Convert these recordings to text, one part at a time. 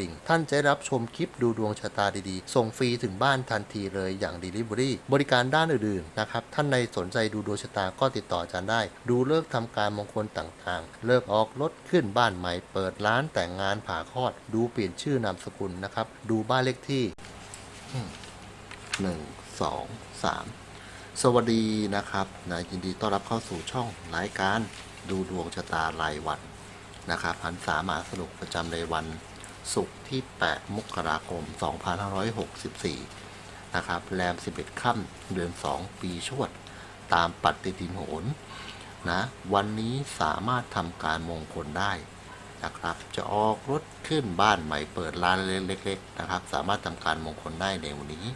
ิ่งท่านจะได้รับชมคลิปดูดวงชะตาดีๆ ส่งฟรีถึงบ้านทันทีเลยอย่าง Delivery บริการด้านอื่นๆนะครับท่านในสนใจดูดวงชะตาก็ติดต่ออาจารย์ได้ ดูเลิกษ์ทำการมงคลต่างๆ เลิกออกรถขึ้นบ้านใหม่ เปิดร้านแต่งงานผ่าคลอด ดูเปลี่ยนชื่อนามสกุลนะครับ ดูบ้านเลขที่หนึ่งสองสามสวัสดีนะครับนะยินดีต้อนรับเข้าสู่ช่องรายการดูดวงชะตารายวันนะครับพันสามหาสนุกประจำในวัน ศุกร์ที่ 8 มกราคม 2564 นะครับ แรม 11 ค่ำเดือน 2 ปีชวด ตามปฏิทินโหรนะ วันนี้สามารถทำการมงคลได้นะครับ จะออกรถขึ้นบ้านใหม่เปิดร้านเล็กๆนะครับ สามารถทำการมงคลได้ในวันนี้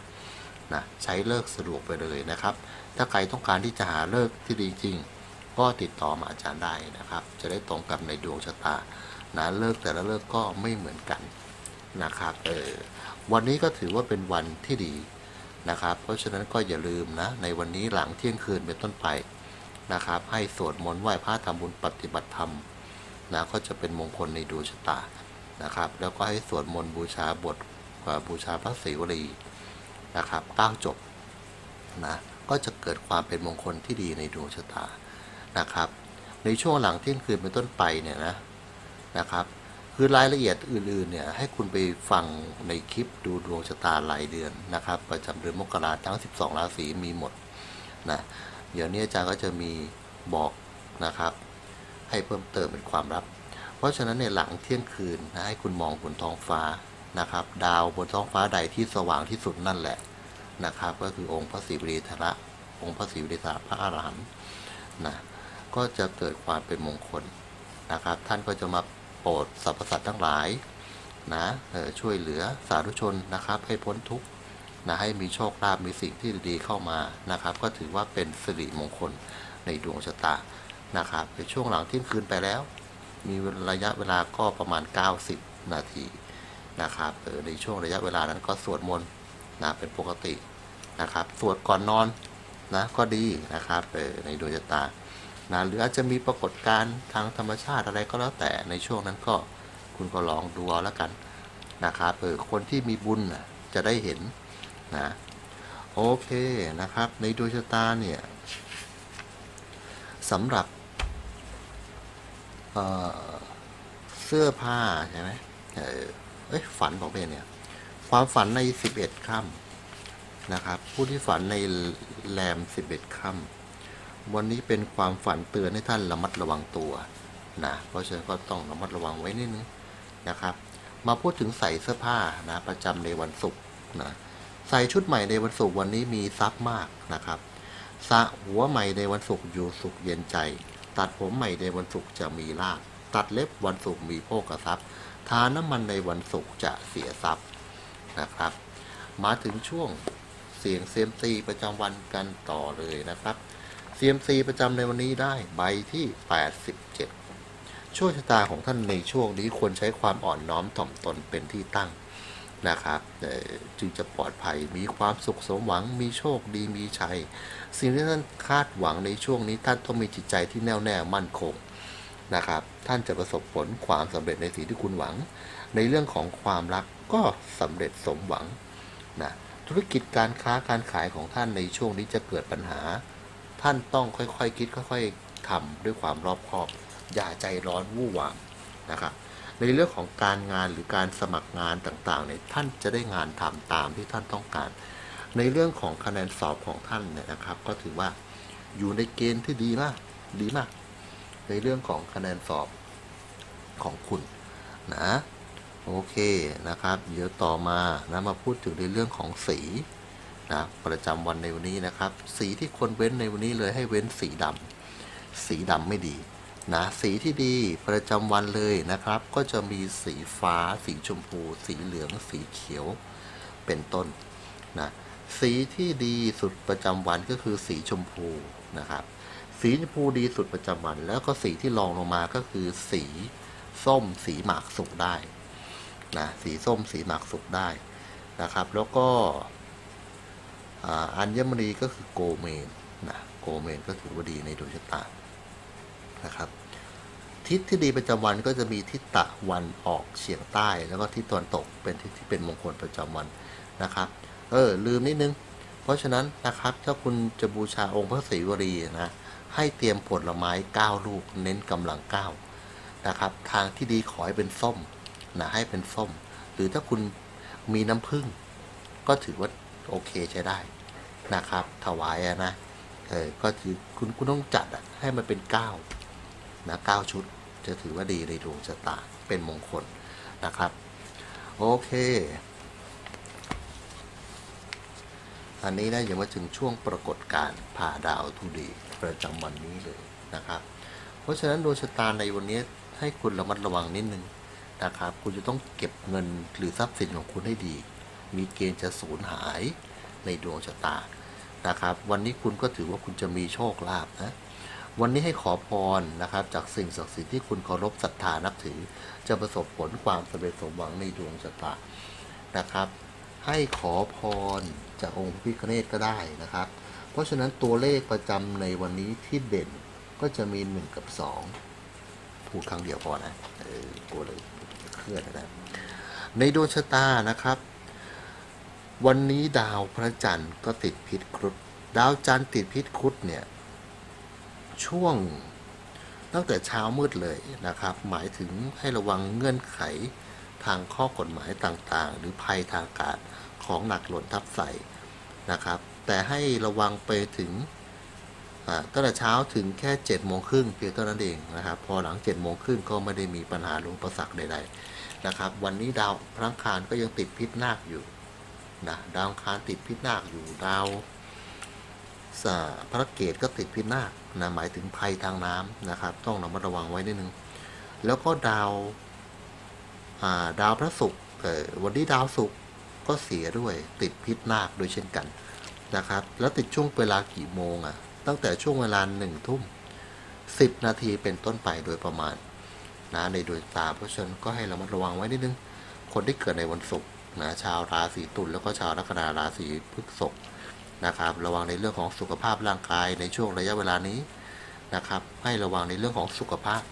นะใช้เลิกสะดวกไปเลยนะครับ ถ้าใครต้องการที่จะหาเลิกที่ดีจริง ก็ติดต่อมาอาจารย์ได้นะครับ จะได้ตรงกับในดวงชะตา นะเลิกแต่ละเลิกก็ไม่เหมือนกันนะครับเออวันนี้ก็ถือว่าเป็นวันที่ดีนะครับ เพราะฉะนั้นก็อย่าลืมนะ ในวันนี้หลังเที่ยงคืนเป็นต้นไปนะครับ ให้สวดมนต์ไหว้พระทำบุญปฏิบัติธรรมนะก็จะเป็นมงคลในดวงชะตานะครับ แล้วก็ให้สวดมนต์บูชาบทเอ่อบูชาพระศิวลีนะครับ9จบนะก็จะเกิดความเป็นมงคลที่ดีในดวงชะตานะครับ ในช่วงหลังเที่ยงคืนเป็นต้นไปเนี่ยนะ นะครับ คือรายละเอียดอื่นๆเนี่ยให้คุณไปฟังในคลิปดูดวงชะตารายเดือนนะครับ ประจำเดือนมกราทั้ง 12 ราศีมีหมดนะเดี๋ยวนี้อาจารย์ก็จะมีบอกนะครับ ให้เพิ่มเติมเป็นความลับ เพราะฉะนั้นในหลังเที่ยงคืนนะให้คุณมองบนท้องฟ้านะครับ ดาวบนท้องฟ้าใดที่สว่างที่สุดนั่นแหละนะครับ ก็คือองค์พระศิวลีธระองค์พระศิวลีธระพระอรหันต์นะก็จะเกิดความเป็นมงคลนะครับ ท่านก็จะมา ปรดสรรพสัตว์ทั้งหลายนะช่วยเหลือสาธุชนนะครับ ให้พ้นทุกข์นะให้มีโชคลาภมีสิ่งที่ดีเข้ามานะครับ ก็ถือว่าเป็นสิริมงคลในดวงชะตานะครับในช่วงหลังเที่ยงคืนไปแล้ว มีระยะเวลาก็ประมาณ 90 นาทีนะครับในช่วงระยะเวลานั้นก็สวดมนต์นะเป็นปกตินะครับ สวดก่อนนอนนะก็ดีนะครับในดวงชะตา นะหรืออาจจะมีปรากฏการณ์ทางธรรมชาติอะไรก็แล้วแต่ในช่วงนั้นก็คุณก็ลองดูเอาแล้วกันนะครับเออคนที่มีบุญน่ะจะได้เห็นนะโอเคนะครับ ในดวงชะตาเนี่ยสำหรับเเสื้อผ้าใช่ไหมเออเอ้ยฝันของเป็นเนี่ย ความฝันในสิบเอ็ดค่ำนะครับ ผู้ที่ฝันในแรมสิบเอ็ดค่ำ วันนี้เป็นความฝันเตือนให้ท่านระมัดระวังตัวนะเพราะฉะนั้นก็ต้องระมัดระวังไว้นิดนึงนะครับ มาพูดถึงใส่เสื้อผ้านะประจำในวันศุกร์นะใส่ชุดใหม่ในวันศุกร์วันนี้มีทรัพย์มากนะครับสระหัวใหม่ในวันศุกร์อยู่สุขเย็นใจ ตัดผมใหม่ในวันศุกร์จะมีลาภตัดเล็บวันศุกร์มีโภคทรัพย์ ทาน้ำมันในวันศุกร์จะเสียทรัพย์นะครับ มาถึงช่วงเสียงเซมซีประจำวันกันต่อเลยนะครับ เซียมซีประจำในวันนี้ได้ใบที่ 87โชคชะตาของท่านในช่วงนี้ควรใช้ความอ่อนน้อมถ่อมตนเป็นที่ตั้งนะครับจึงจะปลอดภัยมีความสุขสมหวังมีโชคดีมีชัย สิ่งที่ท่านคาดหวังในช่วงนี้ท่านต้องมีจิตใจที่แน่วแน่มั่นคงนะครับ ท่านจะประสบผลความสำเร็จในสิ่งที่คุณหวัง ในเรื่องของความรักก็สำเร็จสมหวังนะธุรกิจการค้าการขายของท่านในช่วงนี้จะเกิดปัญหา ท่านต้องค่อยๆคคิดค่อย ๆทำด้วยความรอบคอบ อย่าใจร้อนวู่วามนะครับในเรื่องของการงานหรือการสมัครงานต่างๆเนี่ยท่านจะได้งานทำตามที่ท่านต้องการ ในเรื่องของคะแนนสอบของท่านเนี่ยนะครับ ก็ถือว่าอยู่ในเกณฑ์ที่ดีมากดีมาก ในเรื่องของคะแนนสอบของคุณนะโอเคนะครับ เดี๋ยวต่อมานะมาพูดถึงในเรื่องของสี นะประจำวันในวันนี้นะครับ สีที่ควรเว้นในวันนี้เลยให้เว้นสีดำสีดำไม่ดีนะสีที่ดีประจำวันเลยนะครับ ก็จะมีสีฟ้า สีชมพู สีเหลือง สีเขียวเป็นต้นนะสีที่ดีสุดประจำวันก็คือสีชมพูนะครับ สีชมพูดีสุดประจำวัน แล้วก็สีที่รองลงมาก็คือสีส้มสีหมากสุกได้นะสีส้มสีหมากสุกได้นะครับ แล้วก็ อัญมณีก็คือโกเมนนะโกเมนก็ถือว่าดีในดวงชะตานะครับทิศที่ดีประจำวันก็จะมีทิศตะวันออกเฉียงใต้ แล้วก็ทิศตะวันตกเป็นทิศที่เป็นมงคลประจำวันนะครับ เออลืมนิดนึง เพราะฉะนั้นนะครับถ้าคุณจะบูชาองค์พระศรีวรีนะให้เตรียมผลไม้ 9 ลูกเน้นกำลัง9นะครับทางที่ดีขอให้เป็นส้มนะให้เป็นส้ม หรือถ้าคุณมีน้ำผึ้งก็ถือว่าโอเคใช้ได้ นะครับ ถวายนะเออก็คือคุณคุณต้องจัดให้มันเป็น 9 นะ9ชุด จะถือว่าดีในดวงชะตาเป็นมงคลนะครับ โอเค อันนี้นะยังมาถึงช่วงปรากฏการณ์ผ่าดาวทุดีประจำวันนี้เลยนะครับ เพราะฉะนั้นดวงชะตาในวันนี้ให้คุณระมัดระวังนิดนึงนะครับ คุณจะต้องเก็บเงินหรือทรัพย์สินของคุณให้ดี มีเกณฑ์จะสูญหายในดวงชะตา นะครับ วันนี้คุณก็ถือว่าคุณจะมีโชคลาภนะวันนี้ให้ขอพรนะครับ จากสิ่งศักดิ์สิทธิ์ที่คุณเคารพศรัทธานับถือ จะประสบผลความสำเร็จสมหวังในดวงชะตานะครับ ให้ขอพรจากองค์พระพิฆเนศก็ได้นะครับ เพราะฉะนั้นตัวเลขประจำในวันนี้ที่เด่นก็จะมี 1 กับ 2 พูดครั้งเดียวพอนะเออกลัวเลยเคลื่อนนะในดวงชะตานะครับ วันนี้ดาวพระจันทร์ก็ติดพิษครุฑดาวจันทร์ติดพิษครุฑเนี่ย ช่วงตั้งแต่เช้ามืดเลยนะครับ หมายถึงให้ระวังเงื่อนไขทางข้อกฎหมายต่างๆ หรือภัยทางอากาศของหนักหล่นทับใส่นะครับ แต่ให้ระวังไปถึงตั้งแต่เช้าถึงแค่7จ็ดโมงครึ่งเพียงเท่านั้นเองนะครับ พอหลัง7จ็ดโมงครึ่งก็ไม่ได้มีปัญหาหรืออุปสรรคใดๆนะครับ วันนี้ดาวพระอังคารก็ยังติดพิษนาคอยู่ นะดาวคารติดพิษนาคอยู่ดาวสาพระเกตก็ติดพินาศนะหมายถึงภัยทางน้ำนะครับ ต้องระมัดระวังไว้นิดนึง แล้วก็ดาวาดาวพระศุกร์วันนี้ดาวศุกร์ก็เสียด้วยติดพิษนาคโดวยเช่นกันนะครับ แล้วติดช่วงเวลากี่โมงอะ่ะ ตั้งแต่ช่วงเวลาหนึ่งทุ่มสิบนาทีเป็นต้นไปโดยประมาณนะในดวงตาเพราะฉะนั้นก็ให้ระมัดระวังไว้นิดนึง คนที่เกิดในวันศุกร์ นะชาวราศีตุลแล้วก็ชาวลัคนาราศีพฤษภนะครับ ระวังในเรื่องของสุขภาพร่างกายในช่วงระยะเวลานี้นะครับ ให้ระวังในเรื่องของสุขภาพ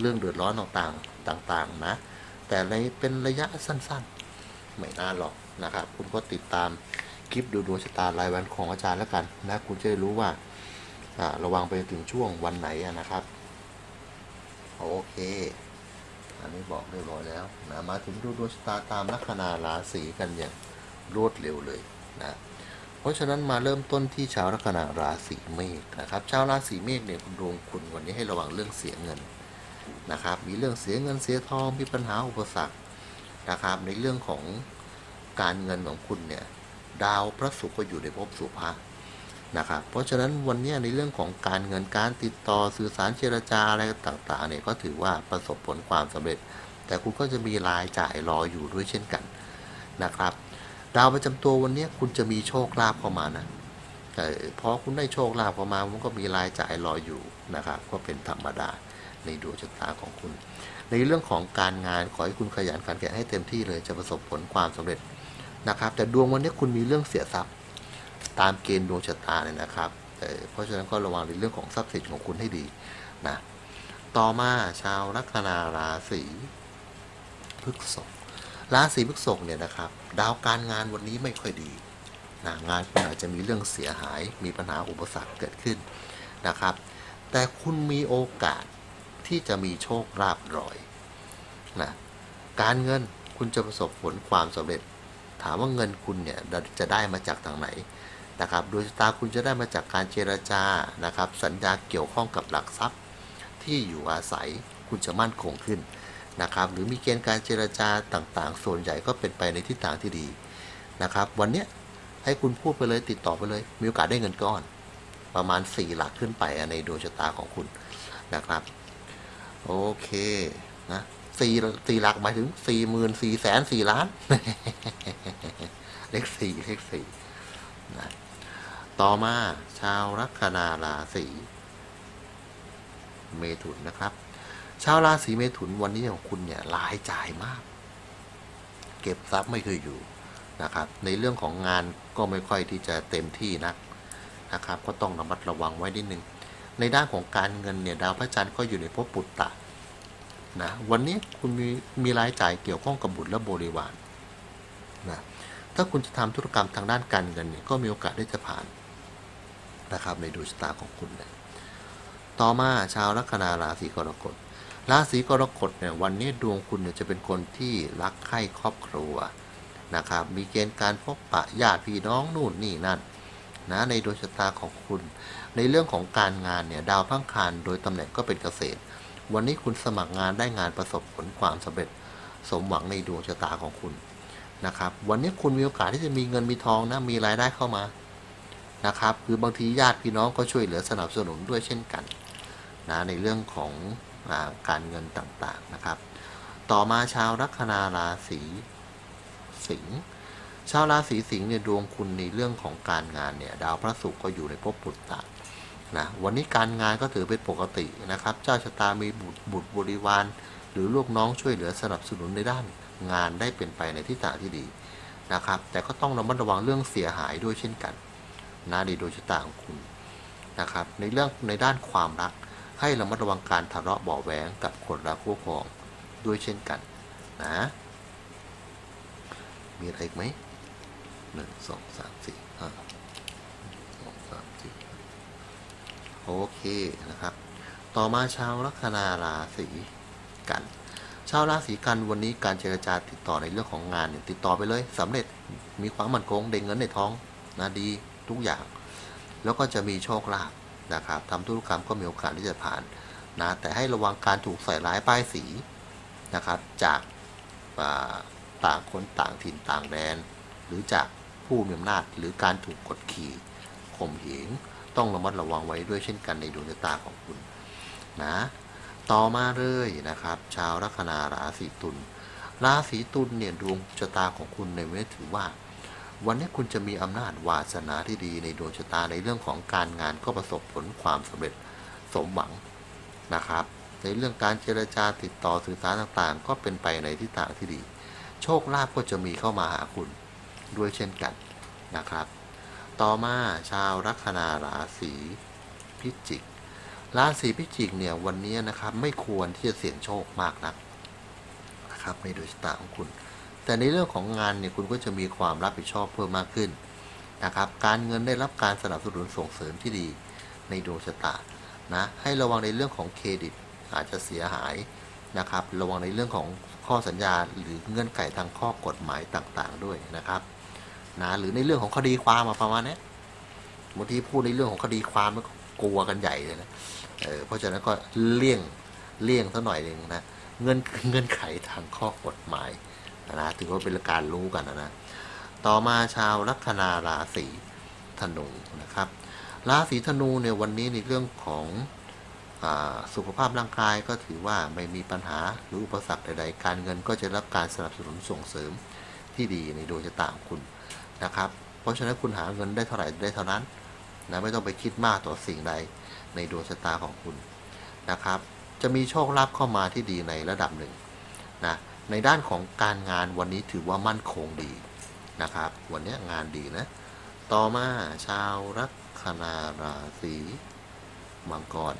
เรื่องเดือดร้อนต่างๆต่างๆนะ แต่ในเป็นระยะสั้นๆ ไม่นานหรอกนะครับ คุณก็ติดตามคลิปดูดวงชะตารายวันของอาจารย์แล้วกันนะคุณจะได้รู้ว่าระวังไปถึงช่วงวันไหนนะครับ โอเค อันนี้บอกเรียบร้อยแล้วนะมาถึงดูดวงชะตาตามลัคนาราศีกันอย่างรวดเร็วเลยนะเพราะฉะนั้นมาเริ่มต้นที่ชาวลัคนาราศีเมษนะครับ ชาวราศีเมษเนี่ยคุณดวงคุณวันนี้ให้ระวังเรื่องเสียเงินนะครับ มีเรื่องเสียเงินเสียทองมีปัญหาอุปสรรคนะครับ ในเรื่องของการเงินของคุณเนี่ยดาวพระศุกร์ก็อยู่ในภพสุภะ นะครับ เพราะฉะนั้นวันนี้ในเรื่องของการเงินการติดต่อสื่อสารเจรจาอะไรต่างๆเนี่ยก็ถือว่าประสบผลความสำเร็จ แต่คุณก็จะมีรายจ่ายรออยู่ด้วยเช่นกันนะครับ ดาวประจำตัววันนี้คุณจะมีโชคลาภเข้ามานะแต่พอคุณได้โชคลาภเข้ามามันก็มีรายจ่ายรออยู่นะครับ ก็เป็นธรรมดาในดวงชะตาของคุณ ในเรื่องของการงานขอให้คุณขยันขันแข็งให้เต็มที่เลยจะประสบผลความสำเร็จนะครับ แต่ดวงวันนี้คุณมีเรื่องเสียทรัพย์ ตามเกณฑ์ดวงชะตาเนี่ยนะครับแต่เพราะฉะนั้นก็ระวังในเรื่องของทรัพย์สินของคุณให้ดีนะต่อมาชาวลัคนาราศีพฤษภราศีพฤษภเนี่ยนะครับ ดาวการงานวันนี้ไม่ค่อยดีนะงานคุณอาจจะมีเรื่องเสียหายมีปัญหาอุปสรรคเกิดขึ้นนะครับ แต่คุณมีโอกาสที่จะมีโชคลาภรอยนะการเงินคุณจะประสบผลความสำเร็จ ถามว่าเงินคุณเนี่ยจะได้มาจากทางไหน นะครับโดยชะตาคุณจะได้มาจากการเจรจานะครับ สัญญาเกี่ยวข้องกับหลักทรัพย์ที่อยู่อาศัยคุณจะมั่นคงขึ้นนะครับหรือมีเกณฑ์การเจรจาต่างๆ ส่วนใหญ่ก็เป็นไปในทิศทางที่ดีนะครับ วันนี้ให้คุณพูดไปเลยติดต่อไปเลย มีโอกาสได้เงินก้อน ประมาณ 4 หลักขึ้นไปในดวงชะตาของคุณนะครับ โอเคนะสี่สี่หลักหมายถึงสี่หมื่นสี่แสนสี่ล้าน เลขสี่เลขสี่นะ ต่อมาชาวลัคนาราศีเมถุนนะครับ ชาวราศีเมถุนวันนี้ของคุณเนี่ยรายจ่ายมาก เก็บทรัพย์ไม่เคยอยู่นะครับ ในเรื่องของงานก็ไม่ค่อยที่จะเต็มที่นักนะครับ ก็ต้องระมัดระวังไว้นิดนึง ในด้านของการเงินเนี่ยดาวพระจันทร์ก็อยู่ในภพปุตตะนะวันนี้คุณมีมีรายจ่ายเกี่ยวข้องกับบุตรและบริวารนะถ้าคุณจะทำธุรกรรมทางด้านการเงินเนี่ยก็มีโอกาสที่จะผ่าน นะครับในดวงชะตาของคุณเนี่ยต่อมาชาวลัคนาราศีกรกฎ ราศีกรกฎเนี่ยวันนี้ดวงคุณเนี่ยจะเป็นคนที่รักใคร่ครอบครัวนะครับ มีเกณฑ์การพบปะญาติพี่น้องนู่นนี่นั่นนะในดวงชะตาของคุณ ในเรื่องของการงานเนี่ยดาวพังคารโดยตำแหน่งก็เป็นเกษตร วันนี้คุณสมัครงานได้งานประสบผลความสำเร็จสมหวังในดวงชะตาของคุณนะครับ วันนี้คุณมีโอกาสที่จะมีเงินมีทองนะมีรายได้เข้ามา นะครับ คือบางทีญาติพี่น้องก็ช่วยเหลือสนับสนุนด้วยเช่นกันนะในเรื่องของอการเงินต่างๆนะครับ ต่อมาชาวลัคนาราศีสิงห์ชาวราศีสิงห์เนี่ยดวงคุณในเรื่องของการงานเนี่ยดาวพระศุกร์ก็อยู่ในภพปุตตะนะวันนี้การงานก็ถือเป็นปกตินะครับ เจ้าชะตามีบุตรบุตรบริวาร หรือลูกน้องช่วยเหลือสนับสนุนในด้านงานได้เป็นไปในทิศทางที่ดีนะครับ แต่ก็ต้องระมัดระวังเรื่องเสียหายด้วยเช่นกัน นะในโดยชะตาของคุณนะครับ ในเรื่องในด้านความรัก ให้ระมัดระวังการทะเลาะเบาแหวงกับคนรักคู่ครองด้วยเช่นกันนะมีอะไรอีกไหมหนึ่งสองสามสี่ห้าสองสามสี่โอเคนะครับ ต่อมาชาวลัคนาราศีกัน ชาวราศีกันวันนี้การเจรจาติดต่อในเรื่องของงานเนี่ยติดต่อไปเลยสำเร็จมีความมั่นคงได้งเงินในท้องนะดี ทุกอย่าง แล้วก็จะมีโชคลาภนะครับทำธุรกรรมก็มีโอกาสที่จะผ่านนะแต่ให้ระวังการถูกใส่ร้ายป้ายสีนะครับจากาต่างคนต่างถิ่นต่างแดน หรือจากผู้มีอำนาจหรือการถูกกดขี่ข่มเหงต้องระมัดระวังไว้ด้วยเช่นกันในดวงชะตาของคุณนะต่อมาเลยนะครับ ชาวลัคนาราศีตุลราศีตุลเนี่ยดวงชะตาของคุณในวันนี้ถือว่า วันนี้คุณจะมีอำนาจวาสนาที่ดีในดวงชะตาในเรื่องของการงานก็ประสบผลความสำเร็จสมหวังนะครับ ในเรื่องการเจรจาติดต่อสื่อสารต่างๆ ก็เป็นไปในทิศทางที่ดี โชคลาภก็จะมีเข้ามาหาคุณด้วยเช่นกันนะครับ ต่อมาชาวลัคนาราศีพิจิกราศีพิจิกเนี่ยวันนี้นะครับไม่ควรที่จะเสี่ยงโชคมากนักนะครับในดวงชะตาของคุณ แต่ในเรื่องของงานเนี่ยคุณก็จะมีความรับผิดชอบเพิ่มมากขึ้นนะครับการเงินได้รับการสนับสนุนส่งเสริมที่ดีในดวงชะตานะให้ระวังในเรื่องของเครดิตอาจจะเสียหายนะครับระวังในเรื่องของข้อสัญญาหรือเงื่อนไขทางข้อกฎหมายต่างๆด้วยนะครับนะหรือในเรื่องของคดีความมาประมาณนี้บางทีพูดในเรื่องของคดีความแล้วก็กลัวกันใหญ่เลยนะเออเพราะฉะนั้นก็เลี่ยงเลี่ยงสักหน่อยหนึ่งนะเงื่อนเงื่อนไขทางข้อกฎหมาย นะถือว่าเป็นการรู้กันนะนะต่อมาชาวลัคนาราศีธนูนะครับราศีธนูเนี่ยวันนี้ในเรื่องของอสุขภาพร่างกายก็ถือว่าไม่มีปัญหาหรืออุปสรรคใดๆ การเงินก็จะรับการสนับสนุนส่งเสริมที่ดีในดวงชะตาของคุณนะครับ เพราะฉะนั้นคุณหาเงินได้เท่าไหร่ได้เท่านั้นนะไม่ต้องไปคิดมากต่อสิ่งใดในดวงชะตาของคุณนะครับ จะมีโชคลาภเข้ามาที่ดีในระดับหนึ่งนะ ในด้านของการงานวันนี้ถือว่ามั่นคงดีนะครับ วันนี้งานดีนะ ต่อมาชาวลัคนาราศีมังกร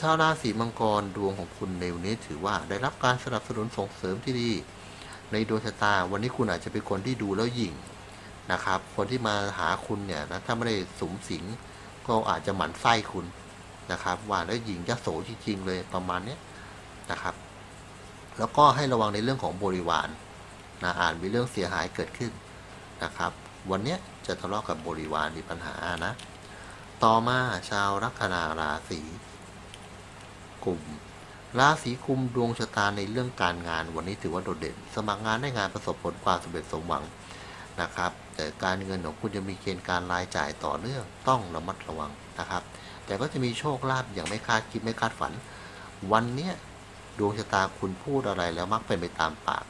ชาวราศีมังกรดวงของคุณในวันนี้ถือว่าได้รับการสนับสนุนส่งเสริมที่ดี ในดวงชะตาวันนี้คุณอาจจะเป็นคนที่ดูแล้วหยิ่งนะครับ คนที่มาหาคุณเนี่ยนะถ้าไม่ได้สมสิงก็อาจจะหมั่นไส้คุณนะครับ ว่าแล้วหญิงยโสจริงๆเลยประมาณนี้นะครับ แล้วก็ให้ระวังในเรื่องของบริวารนะอ่านมีเรื่องเสียหายเกิดขึ้นนะครับ วันนี้จะทะเลาะกับบริวารมีปัญหานะ ต่อมาชาวลัคนาราศีกุมราศีกุมดวงชะตาในเรื่องการงานวันนี้ถือว่าโดดเด่น สมัครงานได้งานประสบผลความสำเร็จสมหวังนะครับ แต่การเงินของคุณจะมีเกณฑ์การรายจ่ายต่อเนื่องต้องระมัดระวังนะครับ แต่ก็จะมีโชคลาภอย่างไม่คาดคิดไม่คาดฝัน วันนี้ ดวงชะตาคุณพูดอะไรแล้วมักเป็นไปตามปาก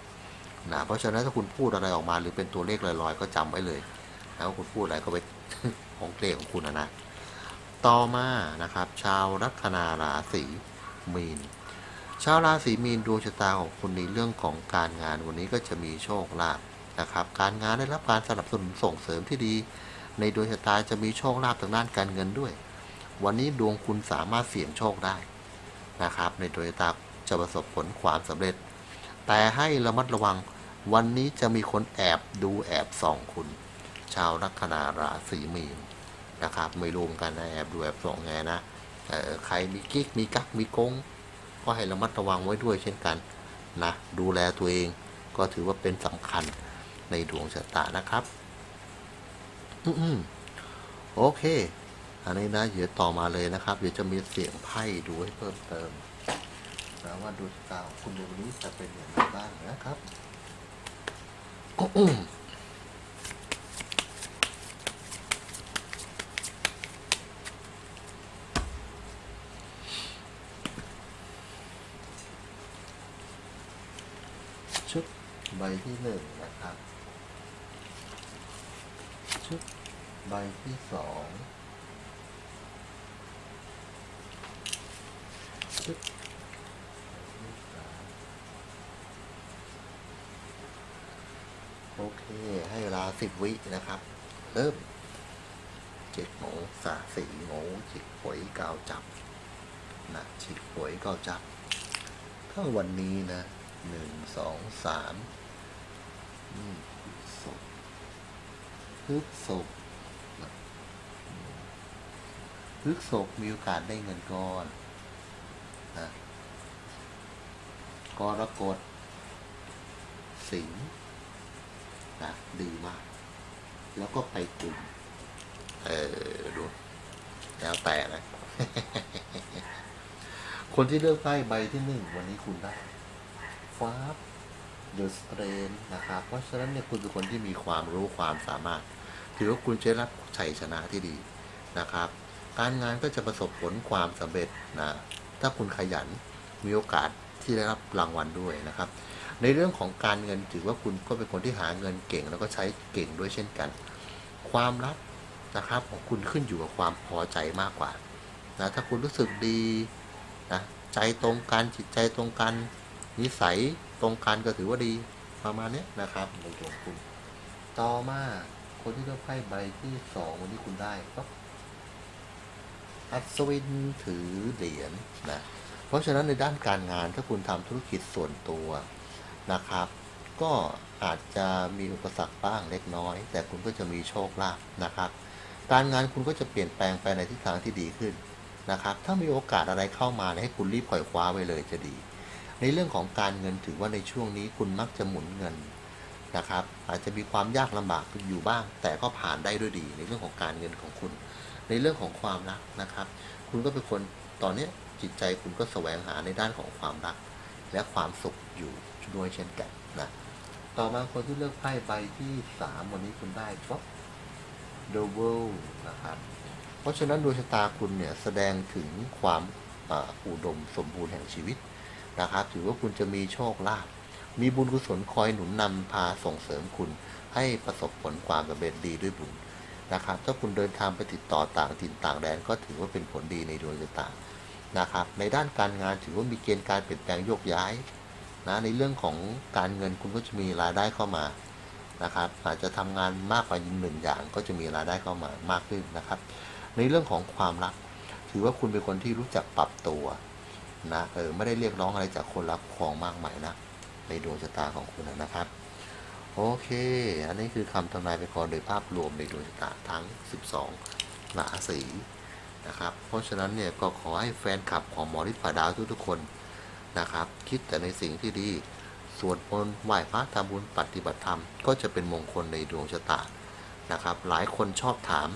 นะเพราะฉะนั้นถ้าคุณพูดอะไรออกมาหรือเป็นตัวเลขลอยๆ ก็จำไว้เลยนะว่าคุณพูดอะไรก็เป็นของเกลของคุณนะนะต่อมานะครับ ชาวลัคนาราศีมีน ชาวราศีมีนดวงชะตาของคุณในเรื่องของการงานวันนี้ก็จะมีโชคลาภนะครับ การงานได้รับการสนับสนุนส่งเสริมที่ดี ในดวงชะตาจะมีโชคลาภทางด้านการเงินด้วย วันนี้ดวงคุณสามารถเสี่ยงโชคได้นะครับ ในดวงชะตา จะประสบผลความสำเร็จ แต่ให้ระมัดระวังวันนี้จะมีคนแอบดูแอบส่องคุณ ชาวลัคนาราศีมีนนะครับไม่รู้มกันนะแอบดูแอบส่องไงนะเออใครมีกิ๊กมีกักมีกง ก็ให้ระมัดระวังไว้ด้วยเช่นกันนะดูแลตัวเองก็ถือว่าเป็นสำคัญในดวงชะตานะครับ อืมโอเค อันนี้นะ เดี๋ยวต่อมาเลยนะครับ เดี๋ยวจะมีเสียงไพ่ดูให้เพิ่มเติม นะว่าดวงชะตาของคุณดวงนี้จะเป็นอย่างไรบ้างนะครับชุดใบที่หนึ่งนะครับ ชุดใบที่สองชุดใบที่สามโอเค ให้เวลา สิบวินะครับ เริ่มเจ็ดโงสาสี่โมงจิกหวยก้าจับนะจิกหวยก้าจับ ถ้าวันนี้นะหนึ่งสองสามอืมศพพึกศพนะพึกศพมีโอกาสได้เงินก้อนนะกรกฎสิงห์นะดีมาก แล้วก็ไปกลุ่ม เออดู แล้วแต่นะ คนที่เลือกไพ่ใบที่หนึ่งวันนี้คุณได้ฟ้าเดอะสเตรนนะครับ เพราะฉะนั้นเนี่ยคุณเป็นคนที่มีความรู้ความสามารถ ถือว่าคุณจะรับชัยชนะที่ดีนะครับ การงานก็จะประสบผลความสำเร็จนะ ถ้าคุณขยันมีโอกาสที่ได้รับรางวัลด้วยนะครับ ในเรื่องของการเงินถือว่าคุณก็เป็นคนที่หาเงินเก่ง แล้วก็ใช้เก่งด้วยเช่นกัน ความรักนะครับของคุณขึ้นอยู่กับความพอใจมากกว่านะถ้าคุณรู้สึกดีนะใจตรงกันจิตใจตรงกัน นิสัยตรงกันก็ถือว่าดีประมาณนี้นะครับในดวงคุณ ต่อมาคนที่เลือกไพ่ใบที่สองวันนี้คุณได้ก็อัศวินถือเหรียญนะเพราะฉะนั้นในด้านการงานถ้าคุณทำธุรกิจส่วนตัวนะครับ ก็อาจจะมีอุปสรรคบ้างเล็กน้อย แต่คุณก็จะมีโชคลาภนะครับ การงานคุณก็จะเปลี่ยนแปลงไปในทิศทางที่ดีขึ้นนะครับ ถ้ามีโอกาสอะไรเข้ามาให้คุณรีบปล่อยคว้าไว้เลยจะดี ในเรื่องของการเงินถือว่าในช่วงนี้คุณมักจะหมุนเงินนะครับ อาจจะมีความยากลำบากอยู่บ้าง แต่ก็ผ่านได้ด้วยดี ในเรื่องของการเงินของคุณ ในเรื่องของความรักนะครับ คุณก็เป็นคนตอนนี้จิตใจคุณก็แสวงหาในด้านของความรัก และความสุขอยู่ด้วยเช่นกันนะ ต่อมาคนที่เลือกไพ่ใบที่สามวันนี้คุณได้ก็ The World นะครับ เพราะฉะนั้นดวงชะตาคุณเนี่ยแสดงถึงความอ,อุดมสมบูรณ์แห่งชีวิตนะครับ ถือว่าคุณจะมีโชคลาภ มีบุญกุศลคอยหนุนนำพาส่งเสริมคุณให้ประสบผลความสำเร็จดีด้วยบุญนะครับ ถ้าคุณเดินทางไปติดต่อต่างถิ่นต่างแดนก็ถือว่าเป็นผลดีในดวงชะตานะครับ ในด้านการงานถือว่ามีเกณฑ์การเปลี่ยนแปลงโยกย้าย นะในเรื่องของการเงินคุณก็จะมีรายได้เข้ามานะครับอาจจะทำงานมากกว่าหนึ่งอย่างก็จะมีรายได้เข้ามามากขึ้นนะครับ ในเรื่องของความรัก ถือว่าคุณเป็นคนที่รู้จักปรับตัวนะเออไม่ได้เรียกร้องอะไรจากคนรักของมากมายนะในดวงชะตาของคุณนะครับ โอเค อันนี้คือคำทำนายไปก่อนโดยภาพรวมในดวงชะตาทั้ง 12ราศีนะครับเพราะฉะนั้นเนี่ยก็ขอให้แฟนคลับของหมอฤทธิ์ผาดาวทุกๆคน นะครับ คิดแต่ในสิ่งที่ดีสวดมนต์ไหว้พระทำบุญปฏิบัติธรรม ก็จะเป็นมงคลในดวงชะตานะครับ หลายคนชอบถาม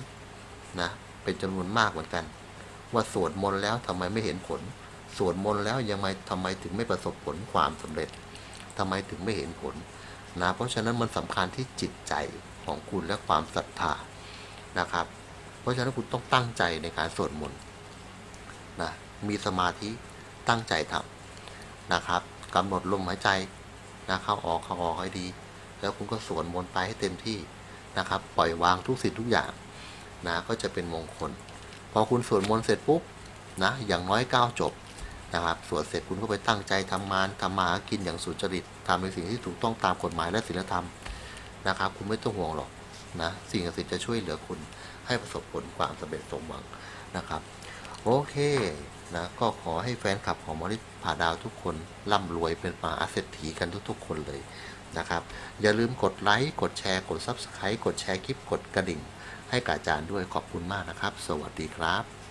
นะเป็นจำนวนมากเหมือนกัน ว่าสวดมนต์แล้วทำไมไม่เห็นผล สวดมนต์แล้วยังไงทำไมถึงไม่ประสบผลความสำเร็จทำไมถึงไม่เห็นผลนะเพราะฉะนั้นมันสำคัญที่จิตใจของคุณและความศรัทธานะครับ เพราะฉะนั้นคุณต้องตั้งใจในการสวดมนต์นะมีสมาธิตั้งใจทำ นะครับกำหนดลมหายใจนะเข้าออกเข้าออกให้ดี แล้วคุณก็สวดมนต์ไปให้เต็มที่นะครับ ปล่อยวางทุกสิ่งทุกอย่างนะก็จะเป็นมงคล พอคุณสวดมนต์เสร็จปุ๊บนะอย่างน้อยเก้าจบนะครับสวดเสร็จคุณก็ไปตั้งใจทำงานทำมาหากินอย่างสุจริตทำในสิ่งที่ถูกต้องตามกฎหมายและศีลธรรมนะครับ คุณไม่ต้องห่วงหรอกนะสิ่งศักดิ์สิทธิ์จะช่วยเหลือคุณให้ประสบผลความสำเร็จสมหวังนะครับ โอเค นะก็ขอให้แฟนคลับของมอริสผาดาวทุกคนร่ำรวยเป็นมหาเศรษฐีกันทุกๆ คนเลยนะครับ อย่าลืมกดไลค์กดแชร์กด Subscribe กดแชร์คลิปกดกระดิ่ง ให้กับอาจารย์ด้วยขอบคุณมากนะครับ สวัสดีครับ